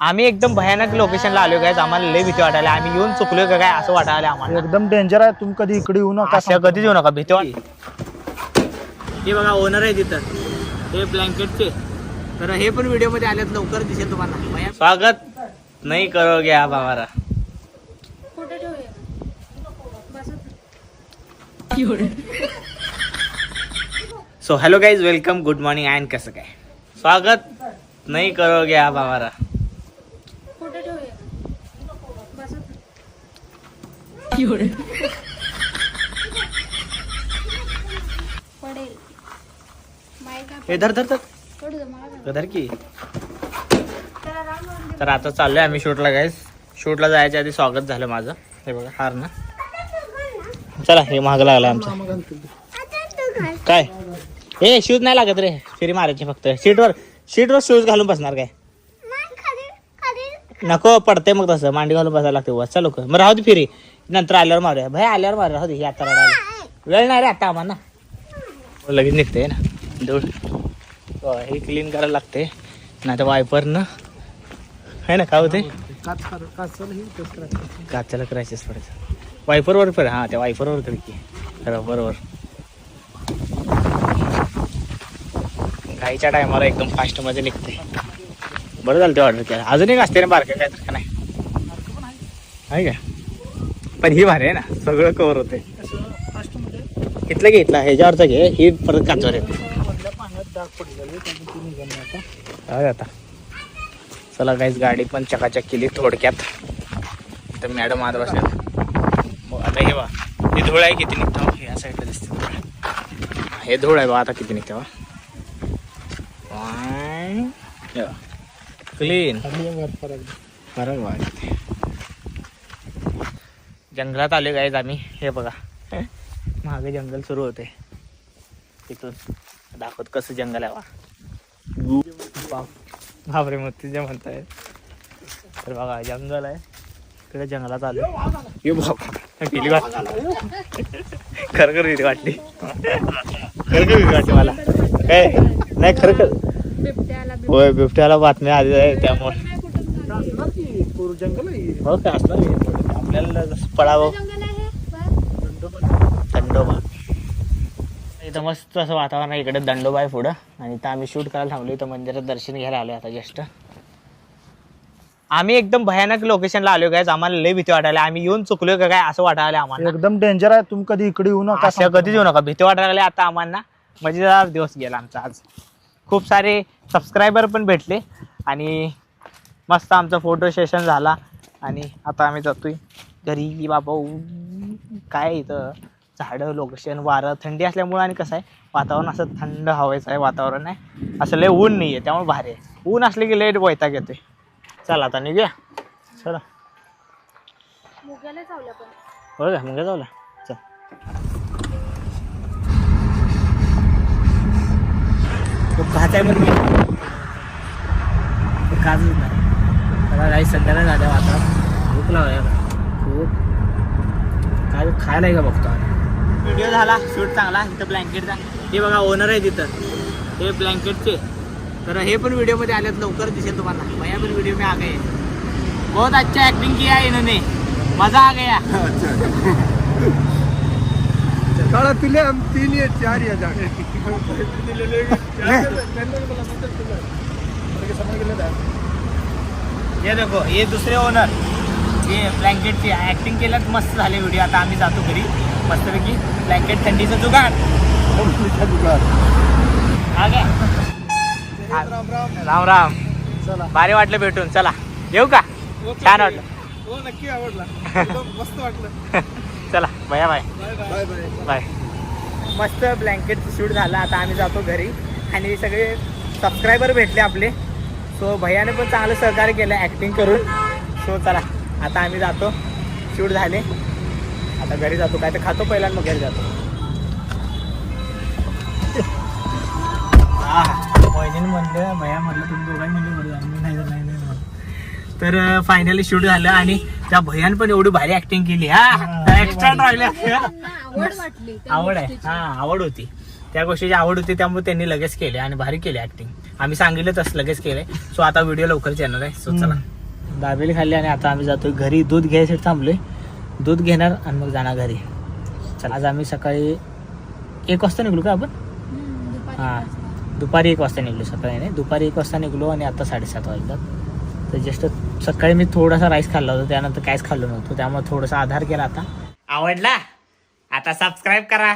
आम्ही एकदम भयानक लोकेशनला आलो काय आम्हाला लय भीती वाटायला. आम्ही येऊन चुकलो का काय? असं वाटायला आम्हाला. एकदम डेंजर आहे. तुम्ही कधी इकडे येऊ नका असं कधीच येऊ नका. भीती हे बघा ओनर आहे तिथं. हे ब्लँकेटचे तर हे पण व्हिडिओमध्ये आलेत लवकर दिसेल तुम्हाला. स्वागत. नाही करोगे आप हमारा कुठे ठेवूया. बसत so hello guys welcome good morning and कसं काय? स्वागत नाही करोगे आप हमारा। धर धर धर. की. तर आता चाललोय आम्ही शूटला गाईज शूटला जायच्या आधी स्वागत झालं माझं. हे बघा हार ना. चला हे महाग लागलं आमचं. काय? ए शूज नाही लागत रे. फिरी मारायची फक्त. सीटवर सीटवर शूज घालून बसणार काय? नको पडते मग तसं. मांडी घालून बसायला लागते वर चल मग राहू दे फिरी. नंतर आल्यावर मारूया. भाई आल्यावर मारूया. राहू दे हे आता रडायला. वेळ नाही रे आता आम्हाला. हो, लगेच निघते ना. धूळ. हो, हे क्लीन करायला लागते नाही तर वायपरनं आहे ना काय होते काच काचाला हे क्रॅचेस पडायचं वायपरवर कर हां त्या वायपरवर कर की खरं बरोबर. आईच्या टायमाला एकदम फास्टमध्ये निघते. बरं झालं ते ऑर्डर केलं. अजून एक असते ना बारकं काय तर का नाही? आहे का? पण ही भारी आहे ना. सगळं कवर होते. इथलं घे इथला. ह्याच्यावरचं घे. ही परत काचवर येते. आता. चला काहीच गाडी पण चकाचक केली थोडक्यात. तर मॅडम आत बसल्या आता हे बा हे धूळ आहे किती निघतं? हे या साईडला दिसते. धूळ. हे धूळ आहे बा आता किती निघतं बा क्लीन फरक किती. जंगलात आले गाईज आम्ही. हे बघा. मागे जंगल सुरू होते तिथून दाखवत कसं जंगल आहे वा. बाप. बापरे मोती जे म्हणताय तर बघा जंगल आहे. तिकडे जंगलात आलो ये बाबा गेली वाट खरं खरं भीती वाटली. खरं खरं भीती वाटली मला. काय नाही खरं खरं. बिबट्याला होय बिबट्याला बातम्या आली आहे त्यामुळे. असणार की पूर जंगल आहे हे. हो काय असणार की? आपल्याला जसं पळावं. जंगल आहे बस. दंडोबा. दंडोबा. इथं मस्त असं वातावरण आहे इकडे दंडोबा आहे पुढं. आणि इथं आम्ही शूट करायला थांबलो इथं मंदिरात दर्शन घ्यायला आलो आता जस्ट. आम्ही एकदम भयानक लोकेशनला आलो काय आम्हाला लय भीती वाटायला. आम्ही येऊन चुकलोय का काय असं वाटायला आम्हाला. एकदम डेंजर आहे. तुम्ही कधी इकडे येऊ नका असं कधीच येऊ नका. भीती वाटायला लागली आता आम्हाला मजेदार दिवस गेला आमचा आज. खूप सारे सबस्क्रायबर पण भेटले. आणि मस्त आमचा फोटो सेशन झाला. आणि आता आम्ही जातोय घरी. बाबा काय इथं? झाडं लोकेशन वारं थंडी असल्यामुळं आणि कसं आहे वातावरण असं थंड हवेचं आहे वातावरण आहे. असं लय ऊन नाही आहे त्यामुळे भारी आहे. ऊन असले की लेट वैताग येते चला आता निघूया. चला. मुग्याला चावल्या पण. हो का? मग जाऊला घात आहे पण काजच नाही मला काही संध्याकाळी झाल्या वातावरण भूक लावूया खूप. काय खायला आहे का बघतो व्हिडिओ झाला शूट चांगला इथं ब्लँकेटचा हे बघा ओनर आहे तिथं. हे ब्लँकेटचे तर हे पण व्हिडिओमध्ये आलेत लवकर दिसेल तुम्हाला. भैया पण व्हिडिओ में आ गए बहुत अच्छा एक्टिंग किया है इन्होंने. मजा आ गया. पिले हम तीन या चार या जागे. ये देखो ये दुसरे ओनर ये ब्लँकेटची ऍक्टिंग केल्यात मस्त झाले व्हिडिओ आता आम्ही जातो घरी मस्तपैकी ब्लँकेट थंडीचं जुगाड. हा काय राम राम चला. भारी वाटलं भेटून. चला येऊ का? छान वाटलं. हो नक्की आवडला. मस्त वाटलं. चला भया बाय. Bye bye. बाय. मस्त ब्लँकेट शूट झालं आता आम्ही जातो घरी. आणि सगळे सबस्क्रायबर भेटले आपले. सो भैयाने पण चांगलं सहकार्य केलं ॲक्टिंग करून. सो चला आता आम्ही जातो. शूट झाले. आता घरी जातो. काय तर खातो पहिला मग घरी जातो. पहिल्याने म्हणलं भैया म्हटलं तुम्ही दोघांनी म्हणले नाही नाही नाही म्हणलं. तर फायनली शूट झालं आणि त्या भैयान पण एवढी भारी ऍक्टिंग केली. हा एक्स्ट्रा राहिल्या. आवड वाटली आवड आहे. हा आवड होती. त्या गोष्टीची आवड होती त्यामुळे त्यांनी लगेच केले आणि भारी केले ऍक्टिंग आम्ही सांगितलं तसं लगेच केलंय. सो आता व्हिडिओ लवकरच येणार आहे. सो चला. दाबेली खाल्ली आणि आता आम्ही जातोय घरी. दूध घ्यायसाठी थांबलोय. दूध घेणार आणि मग जाणार घरी. चला. आज आम्ही सकाळी एक वाजता निघलो का आपण? हा. दुपारी एक वाजता निघलो. सकाळी नाही दुपारी एक वाजता निघलो आणि आता साडेसात वाजतात. तर जस्ट सकाळी मी थोडासा राईस खाल्ला होता त्यानंतर काहीच खाल्लो नव्हतो त्यामुळे थोडासा आधार केला आता. आवडला? आता सबस्क्राईब करा.